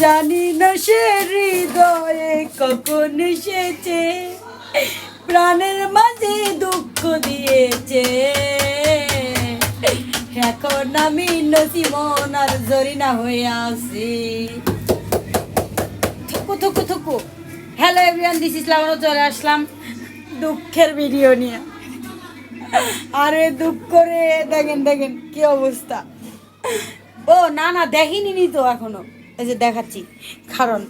জানি না সে হৃদয়ে কখন এসেছে। প্রাণের মাঝে দুঃখ দিয়েছে। এখন আমি নসিমন আর জরিনা হয়ে আসি থুকু থুকু থুকু। হ্যালো এভরিওয়ান দিস ইসলাম চলে আসলাম দুঃখের ভিডিও নিয়ে। আরে দুঃখ করে দেখেন দেখেন, কি অবস্থা। ও, না না, দেখিনি তো এখনও। এই যে দেখাচ্ছি কারণ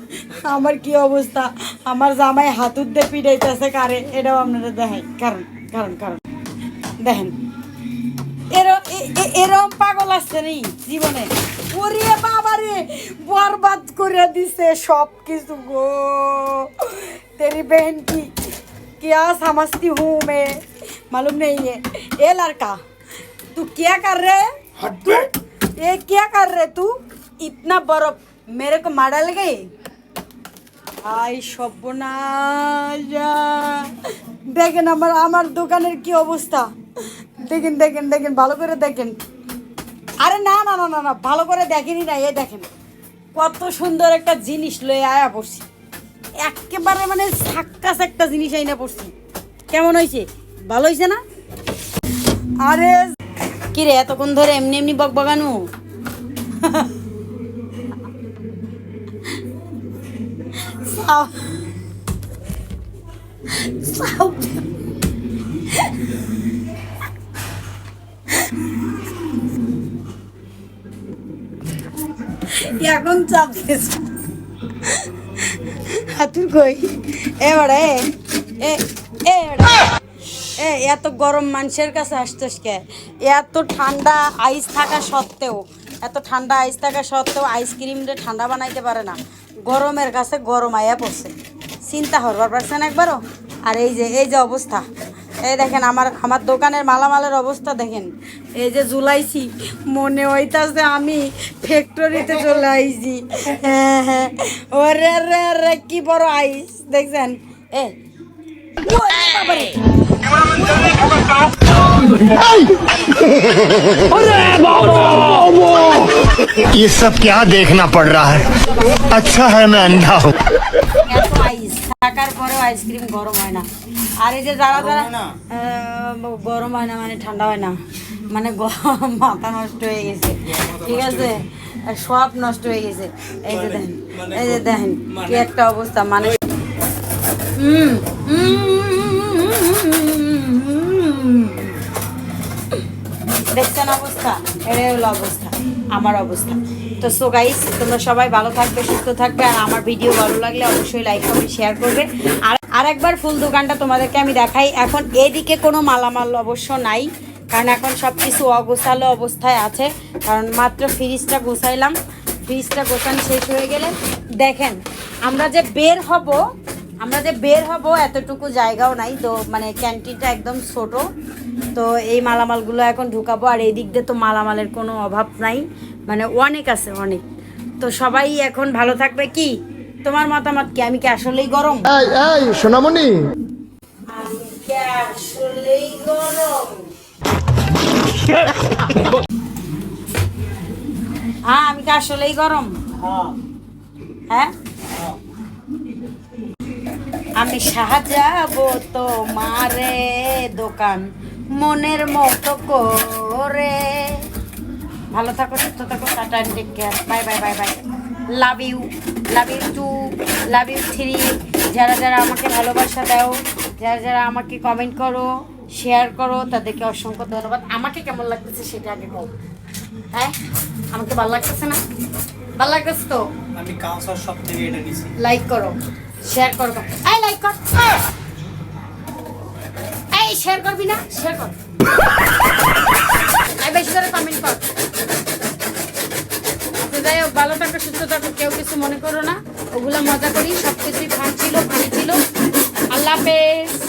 আমার কি অবস্থা আমার জামাই হাতুর দিয়ে পিড়াইতেছে কারে এটাও আপনারা দেখাই কারণ কারণ কারণ দেখেন এরম এ- এ- এরম পাগল আসছে নি জীবনে ওরে বাবারে বরবাদ করে দিছে সব কিছু গো तेरी बहन की क्या समझती हूँ मैं मालूम नहीं है ये लड़का तू क्या कर रहे तू ये क्या कर रहे तू इतना बर्फ मेरे को मॉडल गई আই সর্বনাশ দেখেন আমার আমার দোকানের কি অবস্থা দেখেন দেখেন দেখেন ভালো করে দেখেন আরে না না না না না ভালো করে দেখেনি না এ দেখেন কত সুন্দর একটা জিনিস লয়ে আয়া পড়ছি একেবারে মানে সাক্কাস একটা জিনিস আইনা পড়ছি কেমন হয়েছে ভালো হয়েছে না আরে কি রে এতক্ষণ ধরে এমনি এমনি বক বগানু সাউ- সাউ- এখন চাপ হাতুর কই এ এবারে এ এত গরম মানুষের কাছে আসতেস কে এত ঠান্ডা আইস থাকা সত্ত্বেও এত ঠান্ডা আইস থাকা সত্ত্বেও আইসক্রিমটা ঠান্ডা বানাইতে পারে না। গরমের কাছে গরম আয়া পড়ছে। চিন্তা করবার পারছেন একবারও? আর এই যে এই যে অবস্থা। এই দেখেন আমার আমার দোকানের মালামালের অবস্থা দেখেন। এই যে জুলাইছি মনে হইতাছে আমি ফ্যাক্টরিতে চলে আইছি। হ্যাঁ হ্যাঁ। ওরে রে রে কি বড় আইস দেখছেন? এ ওরে বাবারে। ये सब क्या देखना पड़ रहा है अच्छा है मैं अंधा हूँ এত আইস থাকার পরেও আইসক্রিম গরম হয় না আর এই যে যারা যারা আহ, গরম হয় না মানে ঠান্ডা হয় না মানে গরম মাথা নষ্ট হয়ে গেছে ঠিক আছে আর সব নষ্ট হয়ে গেছে এই যে দেখেন এই যে দেখেন কি একটা অবস্থা মানে হুম দেখছেন অবস্থা এটাই হলো অবস্থা আমার অবস্থা। তো সো গাইস তোমরা সবাই ভালো থাকবে, সুস্থ থাকবে, আর আমার ভিডিও ভালো লাগলে অবশ্যই লাইক কমেন্ট শেয়ার করবে। আর আরেকবার ফুল দোকানটা তোমাদেরকে আমি দেখাই। এখন এদিকে কোনো মালামাল অবশ্য নাই, কারণ এখন সব কিছু অগোছালো অবস্থায় আছে। কারণ মাত্র ফ্রিজটা গোছাইলাম। ফ্রিজটা গোছানো শেষ হয়ে গেলে দেখেন, আমরা যে বের হব আমরা যে বের হব এতটুকু জায়গাও নাই তো মানে ক্যান্টিনটা একদম ছোট। তো এই মালামালগুলো এখন ঢুকাবো আর এই দিক দিয়ে তো মালামালের কোনো অভাব নাই। মানে অনেক আছে অনেক। তো সবাই এখন ভালো থাকবে কি? তোমার মতামত কি? আমি কি আসলেই গরম? এই এই সোনামণি। আমি কি আসলেই গরম। হ্যাঁ আমি কি আসলেই গরম? হ্যাঁ? আমি সাজাবো তোমারে দোকান মনের মতো করে। ভালো থাকো সুস্থ থাকো tata take care bye bye bye bye love you love you two love you three যারা যারা আমাকে ভালোবাসা দাও যারা যারা আমাকে কমেন্ট করো শেয়ার করো তাদেরকে অসংখ্য ধন্যবাদ। আমাকে কেমন লাগতেছে সেটা আগে বল। হ্যাঁ? আমাকে ভালো লাগতেছে না? ভালো লাগতেছে তো? আমি কাউন্সার সব থেকে এটা নিছি। লাইক করো। শেয়ার কর এই লাইক কর। এই শেয়ার করবি না? শেয়ার কর। এই, বেশি করে কমেন্ট কর। যাই হোক, ভালো থাকো, সুস্থ থাকো, কেউ কিছু মনে করো না। ওগুলো মজা করি সব কিছুই ফান ছিল ফানি ছিল। আল্লাহ হাফেজ।